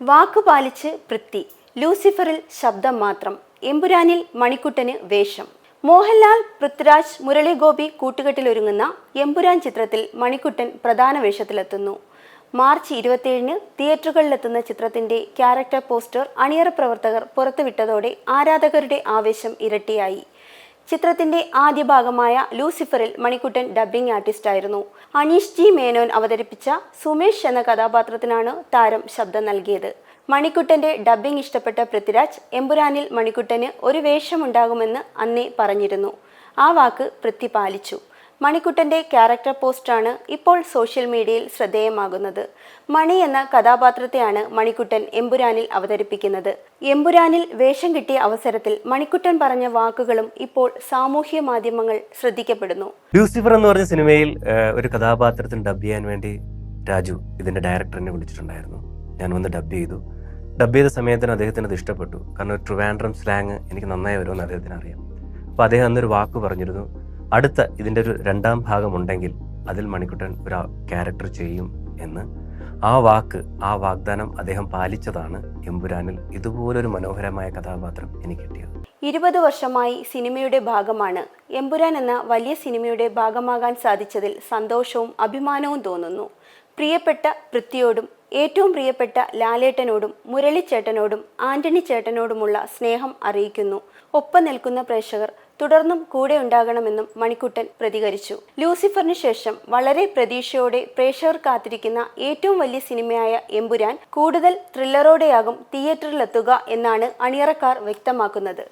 വാക്കു പാലിച്ച് പൃഥ്വി ലൂസിഫറിൽ ശബ്ദം മാത്രം. എമ്പുരാനിൽ മണിക്കുട്ടന് വേഷം. മോഹൻലാൽ പൃഥ്വിരാജ് മുരളീഗോപി കൂട്ടുകെട്ടിലൊരുങ്ങുന്ന എമ്പുരാൻ ചിത്രത്തിൽ മണിക്കുട്ടൻ പ്രധാന വേഷത്തിലെത്തുന്നു. മാർച്ച് ഇരുപത്തിയേഴിന് തിയേറ്ററുകളിലെത്തുന്ന ചിത്രത്തിന്റെ ക്യാരക്ടർ പോസ്റ്റർ അണിയറ പ്രവർത്തകർ പുറത്തുവിട്ടതോടെ ആരാധകരുടെ ആവേശം ഇരട്ടിയായി. ചിത്രത്തിന്റെ ആദ്യ ഭാഗമായ ലൂസിഫറിൽ മണിക്കുട്ടൻ ഡബ്ബിംഗ് ആർട്ടിസ്റ്റ് ആയിരുന്നു അനീഷ് ജി മേനോൻ അവതരിപ്പിച്ച സുമേഷ് എന്ന കഥാപാത്രത്തിനാണ് താരം ശബ്ദം നൽകിയത്. മണിക്കുട്ടന്റെ ഡബ്ബിംഗ് ഇഷ്ടപ്പെട്ട പൃഥ്വിരാജ് എമ്പുരാനിൽ മണിക്കുട്ടന് ഒരു വേഷമുണ്ടാകുമെന്ന് അന്നേ പറഞ്ഞിരുന്നു. ആ വാക്ക് പൃഥ്വി പാലിച്ചു. മണിക്കുട്ടന്റെ ക്യാരക്ടർ പോസ്റ്റാണ് ഇപ്പോൾ സോഷ്യൽ മീഡിയയിൽ ശ്രദ്ധേയമാകുന്നത്. മണി എന്ന കഥാപാത്രത്തെയാണ് മണിക്കുട്ടൻ എമ്പുരാനിൽ അവതരിപ്പിക്കുന്നത്. എമ്പുരാനിൽ വേഷം കിട്ടിയ അവസരത്തിൽ മണിക്കുട്ടൻ പറഞ്ഞ വാക്കുകളും ഇപ്പോൾ സാമൂഹ്യ മാധ്യമങ്ങൾ ശ്രദ്ധിക്കപ്പെടുന്നു. ലൂസിഫർ എന്ന് പറഞ്ഞ സിനിമയിൽ ഒരു കഥാപാത്രത്തിന് ഡബ് ചെയ്യാൻ വേണ്ടി രാജു ഇതിന്റെ ഡയറക്ടറിനെ വിളിച്ചിട്ടുണ്ടായിരുന്നു. ഞാൻ വന്ന് ഡബ് ചെയ്തു. ഡബ് ചെയ്ത സമയത്തിന് അദ്ദേഹത്തിന് അത് ഇഷ്ടപ്പെട്ടു. കാരണം ട്രിവാൻഡ്രം സ്ലാങ് എനിക്ക് നന്നായി വരുമെന്ന് അദ്ദേഹത്തിന് അറിയാം. അപ്പോൾ അദ്ദേഹം അന്നൊരു വാക്ക് പറഞ്ഞിരുന്നു. അടുത്ത ഇതിന്റെ ഒരു രണ്ടാം ഭാഗം ഉണ്ടെങ്കിൽ അതിൽ മണിക്കുട്ടൻ ഒരു ക്യാരക്ടർ ചെയ്യും എന്ന് ആ വാക്ക് ആ വാഗ്ദാനം അദ്ദേഹം പാലിച്ചതാണ് എമ്പുരാനിൽ ഇതുപോലൊരു മനോഹരമായ കഥാപാത്രം എനിക്ക് കിട്ടിയത്. ഇരുപത് വർഷമായി സിനിമയുടെ ഭാഗമാണ്. എമ്പുരാൻ എന്ന വലിയ സിനിമയുടെ ഭാഗമാകാൻ സാധിച്ചതിൽ സന്തോഷവും അഭിമാനവും തോന്നുന്നു. പ്രിയപ്പെട്ട പൃഥ്വിയോടും ഏറ്റവും പ്രിയപ്പെട്ട ലാലേട്ടനോടും മുരളിച്ചേട്ടനോടും ആന്റണി ചേട്ടനോടുമുള്ള സ്നേഹം അറിയിക്കുന്നു. ഒപ്പം നിൽക്കുന്ന പ്രേക്ഷകർ തുടർന്നും കൂടെ ഉണ്ടാകണമെന്നും മണിക്കുട്ടൻ പ്രതികരിച്ചു. ലൂസിഫറിന് ശേഷം വളരെ പ്രതീക്ഷയോടെ പ്രേക്ഷകർ കാത്തിരിക്കുന്ന ഏറ്റവും വലിയ സിനിമയായ എമ്പുരാൻ കൂടുതൽ ത്രില്ലറോടെയാകും തിയേറ്ററിലെത്തുക എന്നാണ് അണിയറക്കാർ വ്യക്തമാക്കുന്നത്.